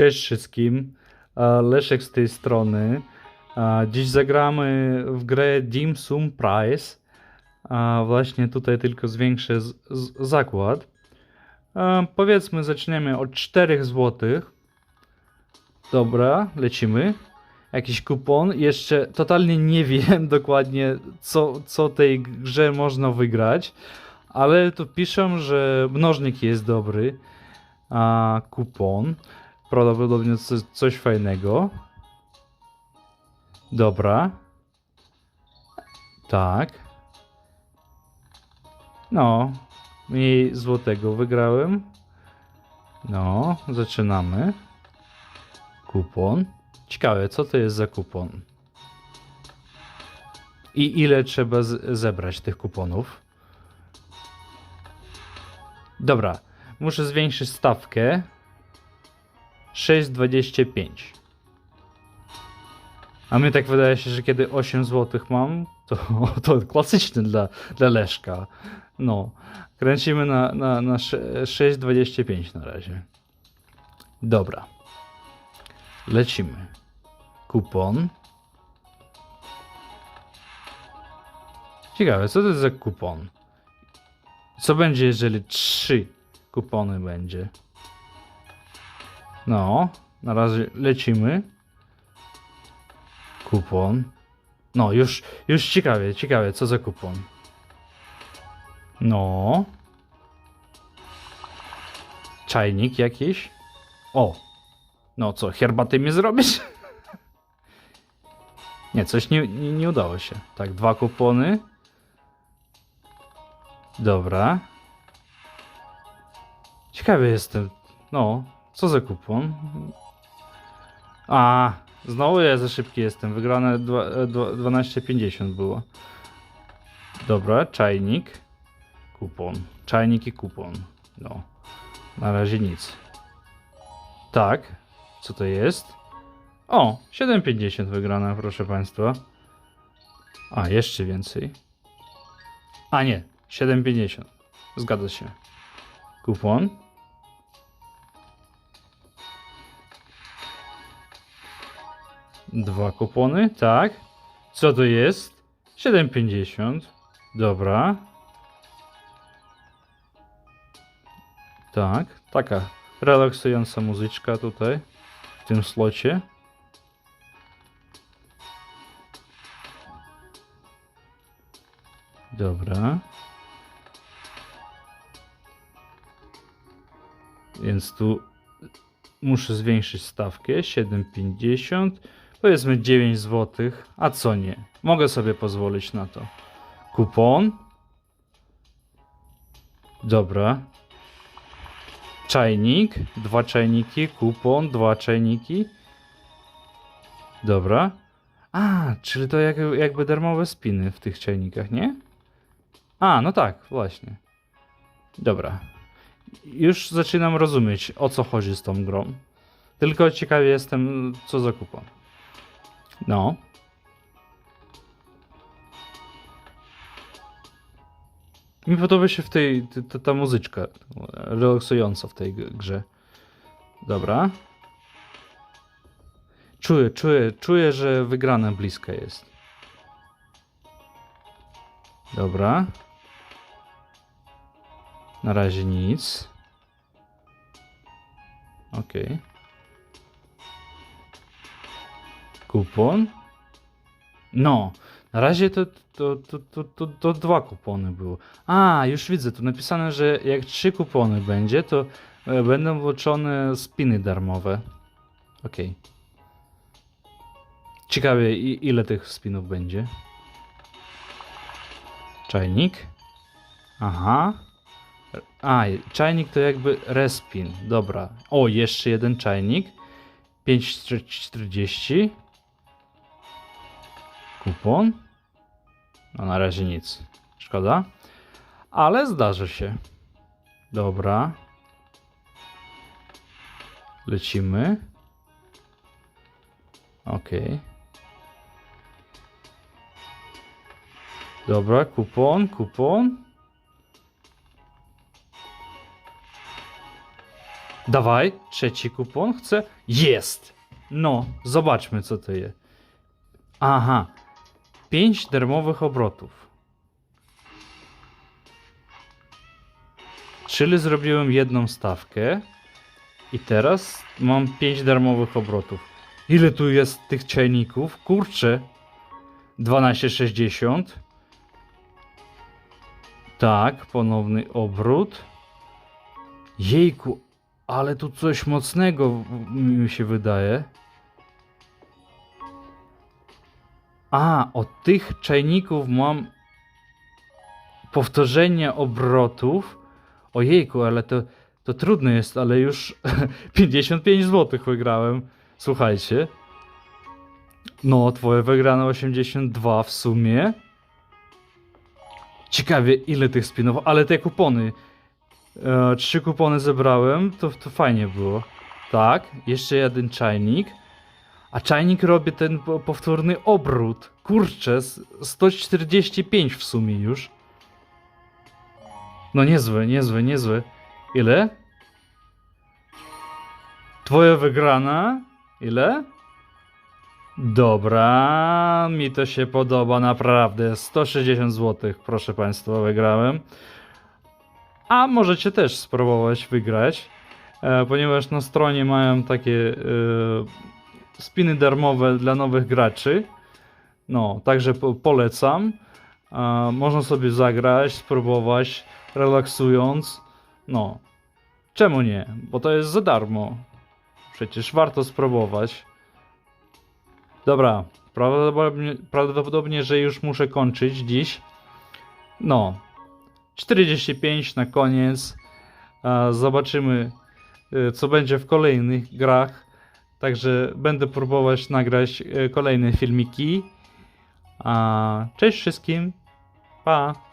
Cześć wszystkim, e, Leszek z tej strony. E, Dziś zagramy w grę Dim Sum Prize. E, Właśnie tutaj tylko zwiększę zakład. Powiedzmy, zaczniemy od 4 zł. Dobra, lecimy. Jakiś kupon. Jeszcze totalnie nie wiem dokładnie, co, co tej grze można wygrać, ale tu piszą, że mnożnik jest dobry. A kupon. Prawdopodobnie co, coś fajnego. Dobra. Tak. No. Mniej złotego wygrałem. No, zaczynamy. Kupon. Ciekawe, co to jest za kupon? I ile trzeba zebrać tych kuponów? Dobra, muszę zwiększyć stawkę. 6,25. A mnie tak wydaje się, że kiedy 8 zł mam, to, to klasyczny dla, dla Leszka. No, kręcimy na, na, na sze- 6,25 na razie. Dobra. Lecimy. Kupon. Ciekawe, co to jest za kupon? Co będzie, jeżeli 3 kupony będzie? No, na razie lecimy. Kupon. No, już, już ciekawie, ciekawie, co za kupon. No. Czajnik jakiś. O. No co, herbaty mi zrobisz? Nie, coś nie, nie, nie udało się. Tak, dwa kupony. Dobra. Ciekawy jestem. No, co za kupon? A, znowu ja za szybki jestem. Wygrane dwa- e, dwa- 12,50 było. Dobra, czajnik. Kupon. Czajnik i kupon. No. Na razie nic. Tak. Co to jest? O, 7,50 wygrane, proszę Państwa. A, jeszcze więcej. A nie, 7,50. Zgadza się. Kupon. Dwa kupony, tak. Co to jest? 7,50. Dobra. Tak, taka relaksująca muzyczka tutaj, w tym slocie. Dobra. Więc tu muszę zwiększyć stawkę 7,50. Powiedzmy 9 zł. A co nie? Mogę sobie pozwolić na to. Kupon. Dobra. Czajnik. Dwa czajniki. Kupon. Dwa czajniki. Dobra. A, czyli to jak, jakby darmowe spiny w tych czajnikach, nie? A, no tak, właśnie. Dobra. Już zaczynam rozumieć, o co chodzi z tą grą. Tylko ciekawy jestem, co za kupon. No. Mi podoba się w tej ta, ta, muzyczka relaksująca w tej grze. Dobra. Czuję, czuję, czuję, że wygrana bliska jest. Dobra. Na razie nic. Okej. Kupon. No, na razie to, to, to, to, to, to dwa kupony było. A, już widzę, tu napisane, że jak trzy kupony będzie, to e, będą włączone spiny darmowe. Okej. Ciekawie, i, ile tych spinów będzie. Czajnik. Aha. A, czajnik to jakby respin. Dobra. O, jeszcze jeden czajnik. 5,40. Kupon. No na razie nic. Szkoda. Ale zdarzy się. Dobra. Lecimy. Okej. Dobra, kupon, kupon. Dawaj, trzeci kupon chcę. Jest! No, zobaczmy co to jest. Aha. 5 darmowych obrotów. Czyli zrobiłem jedną stawkę. I teraz mam 5 darmowych obrotów. Ile tu jest tych czajników? Kurczę. 12,60. Tak, ponowny obrót. Jejku, ale tu coś mocnego mi się wydaje. A, od tych czajników mam powtórzenie obrotów. Ojejku, ale to, to trudne jest, ale już 55 zł wygrałem. Słuchajcie. No, twoje wygrane 82 w sumie. Ciekawie, ile tych spinów, ale te kupony. E, trzy kupony zebrałem, to, to fajnie było. Tak, jeszcze jeden czajnik. A czajnik robi ten po- powtórny obrót. Kurczę, s- 145 w sumie już. No niezłe, niezłe, niezłe. Ile? Twoja wygrana? Ile? Dobra, mi to się podoba naprawdę. 160 zł, proszę Państwa, wygrałem. A możecie też spróbować wygrać, e, ponieważ na stronie mają takie e, spiny darmowe dla nowych graczy. No, także po, polecam. E, można sobie zagrać, spróbować, relaksując. No, czemu nie? Bo to jest za darmo. Przecież warto spróbować. Dobra, prawdopodobnie, prawdopodobnie, że już muszę kończyć dziś. No, 45 na koniec. A Zobaczymy, y, co będzie w kolejnych grach. Także będę próbować nagrać y, kolejne filmiki. Cześć wszystkim. Pa.